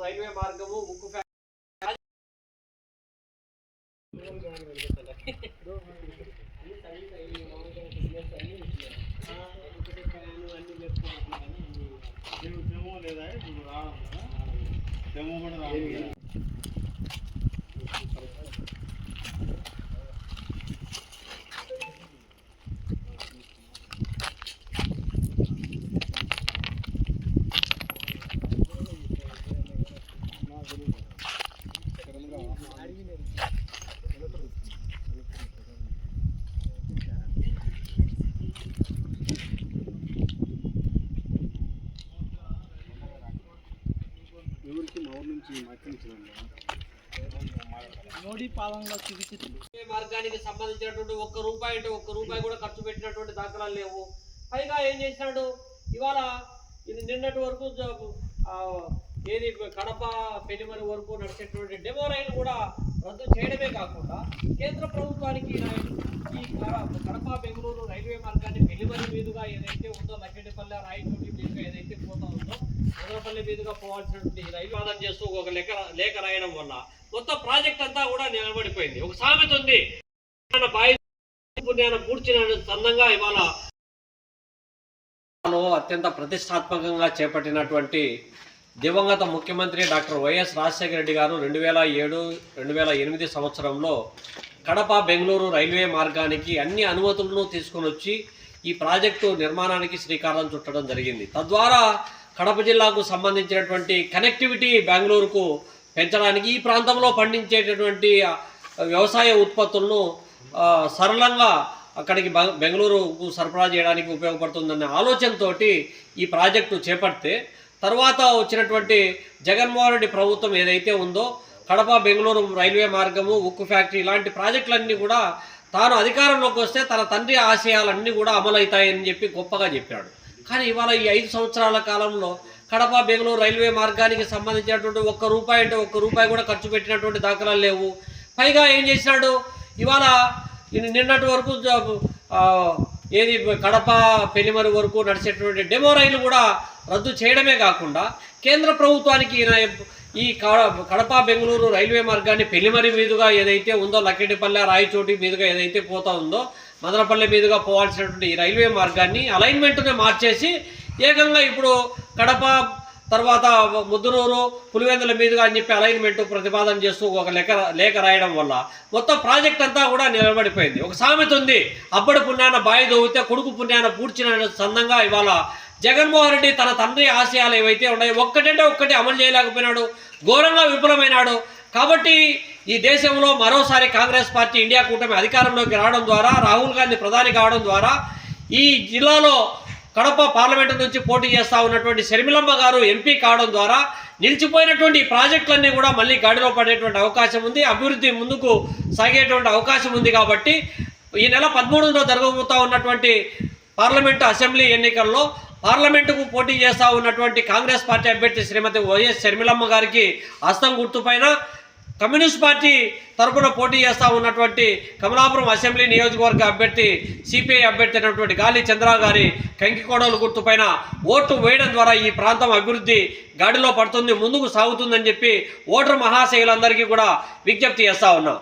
Railway మార్గము ఉక్కు factory కూడా మోడీ పాలనలో మార్గానికి సంబంధించినటువంటి ఒక్క రూపాయి అంటే ఒక్క రూపాయి కూడా ఖర్చు పెట్టినటువంటి దాఖలాలు లేవు. పైగా ఏం చేసినాడు ఇవాళ ఇది నిన్నటి వరకు ఏది కడప పెనుమరి వరకు నడిచేటువంటి డెమో రైలు కూడా రద్దు చేయడమే కాకుండా కేంద్ర ప్రభుత్వానికి ఈ కడప బెంగళూరు రైల్వే మార్గాన్ని పెళ్ళిమరి మీదుగా ఏదైతే ఉందో లక్కెటిపల్లె రాయచోటి మీదుగా ఏదైతే పోతా ఉందో మదనపల్లి మీదుగా పోవాల్సినటువంటి ఈ రైలు వాదన చేస్తూ ఒక లెక్క లేఖ రాయడం వల్ల మొత్తం ప్రాజెక్ట్ అంతా కూడా నిలబడిపోయింది. ఒక సామెత ఉంది. బాయి పుణ్యాన పూడ్చిన సందంగా ఇవాళ అత్యంత ప్రతిష్టాత్మకంగా చేపట్టినటువంటి దివంగత ముఖ్యమంత్రి డాక్టర్ వైఎస్ రాజశేఖర రెడ్డి గారు రెండు వేల ఏడు రెండు వేల ఎనిమిది సంవత్సరంలో కడప బెంగళూరు రైల్వే మార్గానికి అన్ని అనుమతులను తీసుకొని వచ్చి ఈ ప్రాజెక్టు నిర్మాణానికి శ్రీకారం చుట్టడం జరిగింది. తద్వారా కడప జిల్లాకు సంబంధించినటువంటి కనెక్టివిటీ బెంగళూరుకు పెంచడానికి ఈ ప్రాంతంలో పండించేటటువంటి వ్యవసాయ ఉత్పత్తులను సరళంగా అక్కడికి బెంగళూరుకు సరఫరా చేయడానికి ఉపయోగపడుతుందన్న ఆలోచనతో ఈ ప్రాజెక్టు చేపడితే తర్వాత వచ్చినటువంటి జగన్మోహన్ రెడ్డి ప్రభుత్వం ఏదైతే ఉందో కడప బెంగళూరు రైల్వే మార్గము ఉక్కు ఫ్యాక్టరీ ఇలాంటి ప్రాజెక్టులన్నీ కూడా తాను అధికారంలోకి వస్తే తన తండ్రి ఆశయాలన్నీ కూడా అమలవుతాయని చెప్పి గొప్పగా చెప్పాడు. కానీ ఇవాళ ఈ ఐదు సంవత్సరాల కాలంలో కడప బెంగళూరు రైల్వే మార్గానికి సంబంధించినటువంటి ఒక్క రూపాయి అంటే ఒక్క రూపాయి కూడా ఖర్చు పెట్టినటువంటి దాఖలాలు లేవు. పైగా ఏం చేసినాడు ఇవాళ నిన్నటి వరకు ఏది కడప పెళ్ళిమరి వరకు నడిచేటువంటి డెమో రైలు కూడా రద్దు చేయడమే కాకుండా కేంద్ర ప్రభుత్వానికి ఈయన ఈ కడప బెంగళూరు రైల్వే మార్గాన్ని పెళ్ళిమరి మీదుగా ఏదైతే ఉందో లక్కెటిపల్లె రాయచోటి మీదుగా ఏదైతే పోతా ఉందో మదనపల్లె మీదుగా పోవాల్సినటువంటి ఈ రైల్వే మార్గాన్ని అలైన్మెంట్ని మార్చేసి ఏకంగా ఇప్పుడు కడప తర్వాత ముద్దునూరు పులివెందుల మీదుగా అని చెప్పి అలైన్మెంట్ ప్రతిపాదన చేస్తూ ఒక లెక్క లేఖ రాయడం వల్ల మొత్తం ప్రాజెక్ట్ అంతా కూడా నిలబడిపోయింది. ఒక సామెత ఉంది. అప్పటి పుణ్యాన బాయి దొవ్వితే కొడుకు పుణ్యాన పూడ్చిన సందంగా ఇవాళ జగన్మోహన్ రెడ్డి తన తండ్రి ఆశయాలు ఏవైతే ఉన్నాయో ఒక్కటంటే ఒక్కటి అమలు చేయలేకపోయినాడు ఘోరంగా విఫలమైనాడు. కాబట్టి ఈ దేశంలో మరోసారి కాంగ్రెస్ పార్టీ ఇండియా కూటమి అధికారంలోకి రావడం ద్వారా రాహుల్ గాంధీ ప్రధాని కావడం ద్వారా ఈ జిల్లాలో కడప పార్లమెంటు నుంచి పోటీ చేస్తా ఉన్నటువంటి శర్మిలమ్మ గారు ఎంపీ కావడం ద్వారా నిలిచిపోయినటువంటి ప్రాజెక్టులన్నీ కూడా మళ్ళీ గాడిలో పడేటువంటి అవకాశం ఉంది. అభివృద్ధి ముందుకు సాగేటువంటి అవకాశం ఉంది కాబట్టి ఈ నెల పదమూడులో జరగబోతూ ఉన్నటువంటి పార్లమెంటు అసెంబ్లీ ఎన్నికల్లో పార్లమెంటుకు పోటీ చేస్తా ఉన్నటువంటి కాంగ్రెస్ పార్టీ అభ్యర్థి శ్రీమతి వైఎస్ షర్మిలమ్మ గారికి హస్తం గుర్తుపైన కమ్యూనిస్ట్ పార్టీ తరపున పోటీ చేస్తా ఉన్నటువంటి కమలాపురం అసెంబ్లీ నియోజకవర్గ అభ్యర్థి సిపిఐ అభ్యర్థి అయినటువంటి గాలి చంద్ర గారి కంకికోడలు గుర్తుపైన ఓటు వేయడం ద్వారా ఈ ప్రాంతం అభివృద్ధి గాడిలో పడుతుంది ముందుకు సాగుతుందని చెప్పి ఓటర్ మహాశయులందరికీ కూడా విజ్ఞప్తి చేస్తా ఉన్నాం.